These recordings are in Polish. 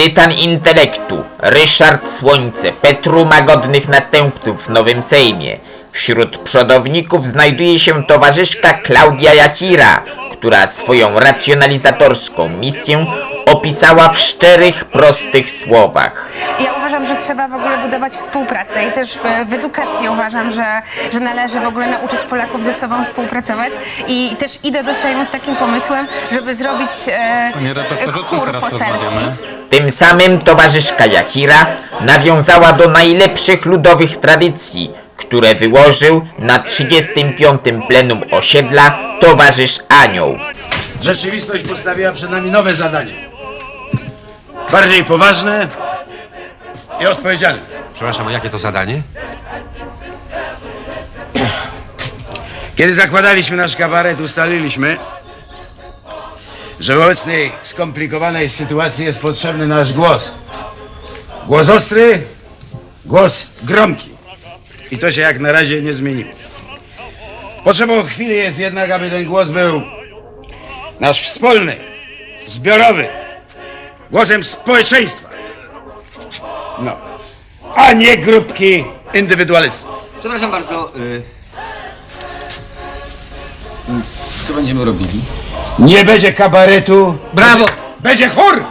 Tytan intelektu, Ryszard Słońce, Petruma godnych następców w Nowym Sejmie. Wśród przodowników znajduje się towarzyszka Klaudia Jachira, która swoją racjonalizatorską misję opisała w szczerych, prostych słowach. Ja uważam, że trzeba w ogóle budować współpracę i też w, w edukacji uważam, że, że należy w ogóle nauczyć Polaków ze sobą współpracować i też idę do Sejmu z takim pomysłem, żeby zrobić e, Panie redaktorze, chór poselski. rozmawiamy? Tym samym towarzyszka Jachira nawiązała do najlepszych ludowych tradycji, które wyłożył na 35. plenum osiedla towarzysz Anioł. Rzeczywistość postawiła przed nami nowe zadanie. Bardziej poważne i odpowiedzialne. Przepraszam, a jakie to zadanie? Kiedy zakładaliśmy nasz kabaret, ustaliliśmy, że w obecnej skomplikowanej sytuacji jest potrzebny nasz głos. Głos ostry, głos gromki. I to się jak na razie nie zmieniło. Potrzebą chwili jest jednak, aby ten głos był nasz wspólny, zbiorowy, głosem społeczeństwa. No, a nie grupki indywidualistów. Przepraszam bardzo. Y... Więc co będziemy robili? Nie będzie kabaretu. Brawo! Będzie chór!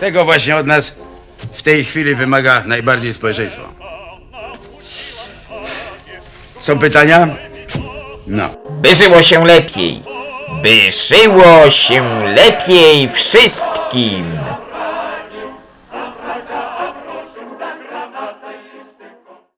Tego właśnie od nas w tej chwili wymaga najbardziej społeczeństwo. Są pytania? No. By żyło się lepiej. By żyło się lepiej wszystkim.